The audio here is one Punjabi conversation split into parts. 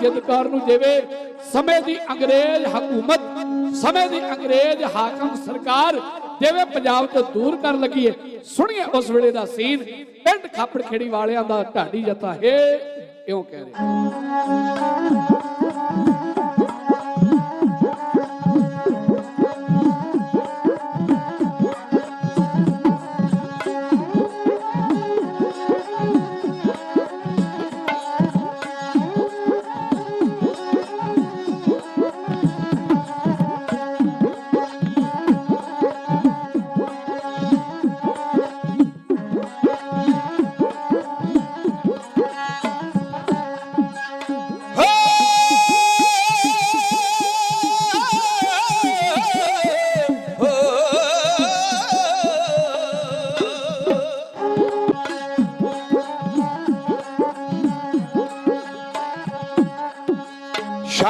ਜਿੱਦਕਾਰ ਨੂੰ ਜਿਵੇਂ ਸਮੇਂ ਦੀ ਅੰਗਰੇਜ਼ ਹਕੂਮਤ, ਸਮੇਂ ਦੀ ਅੰਗਰੇਜ਼ ਹਾਕਮ ਸਰਕਾਰ ਜਿਵੇਂ ਪੰਜਾਬ ਤੋਂ ਦੂਰ ਕਰਨ ਲੱਗੀ ਹੈ ਸੁਣੀਏ ਉਸ ਵੇਲੇ ਦਾ ਸੀਨ, ਪਿੰਡ ਖਾਪੜ ਖੇੜੀ ਵਾਲਿਆਂ ਦਾ ਢਾਡੀ ਜਤਾ ਹੈ ਇਉਂ ਕਹਿ ਰਿਹਾ।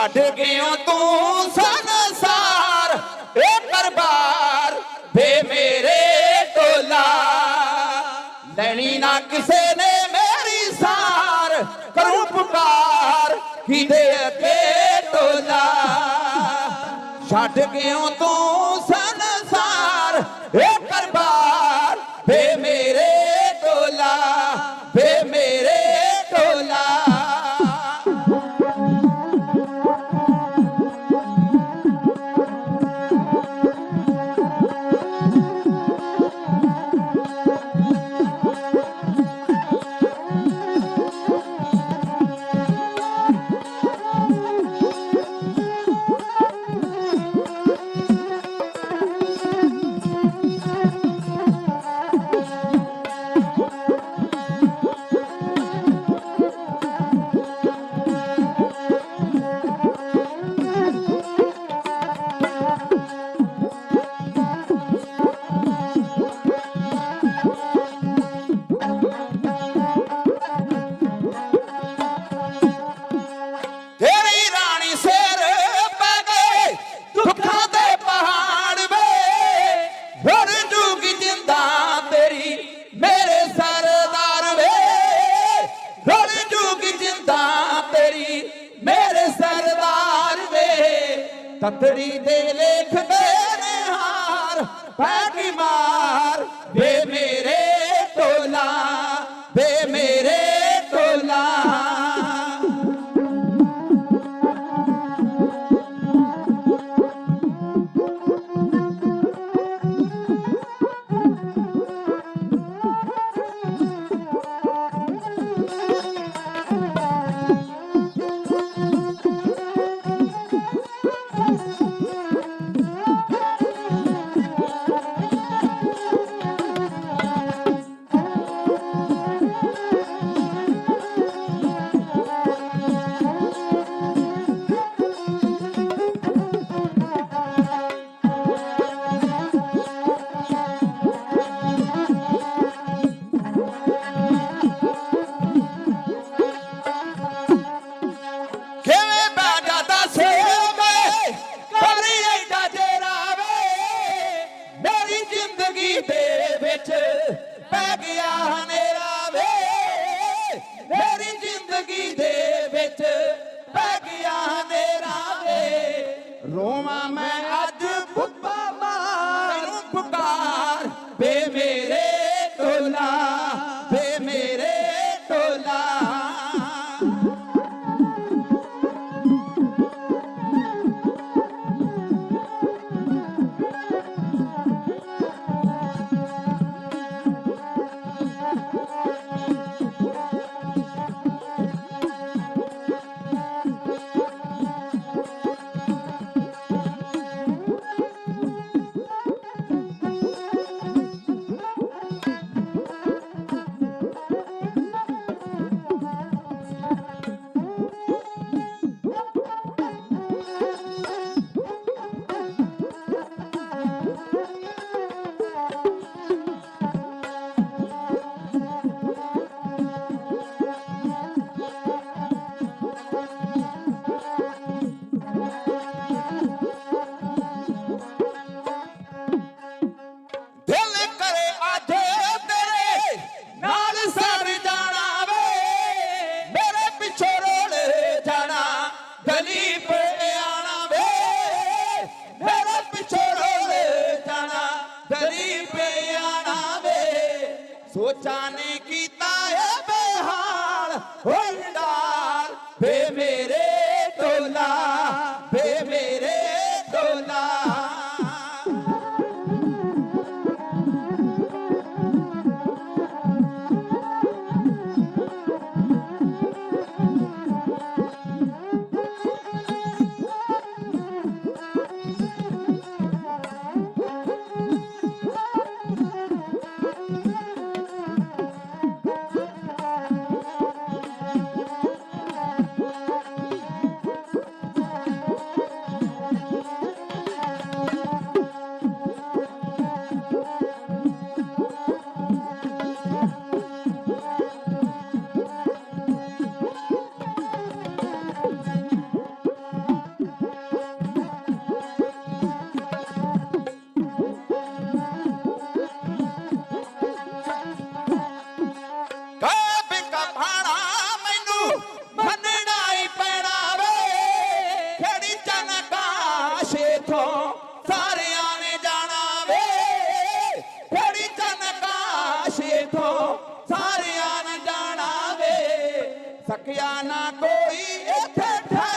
ਛੱਡ ਗਿਓ ਤੂੰ ਸੰਸਾਰ। ਏ ਕਰਬਾਰ ਵੇ ਮੇਰੇ ਟੋਲਾ ਲੈਣੀ ਨਾ ਕਿਸੇ ਨੇ ਮੇਰੀ ਸਾਰ। ਕਰੂੰ ਪੁਕਾਰ ਕਿਦੇ ਕੇ ਟੋਲਾ ਛੱਡ ਗਿਓ ਤੂੰ ਸੰਸਾਰ। ਏ ਤਤੜੀ ਦੇ ਲੇਖ ਦੇ ਹਾਰ ਪੈ ਗਈ ਮਾਰ ਗਿਆ ਹਨੇਰਾ ਵੇ ਮੇਰੀ ਜ਼ਿੰਦਗੀ ਦੇ ਵਿੱਚ। ਨੇ ਕੀਤਾ ਏ ਬੇਹਾਲ ਹੋਈ ਨਾਲ ਬੇਮੇ सकिया ना कोई इथे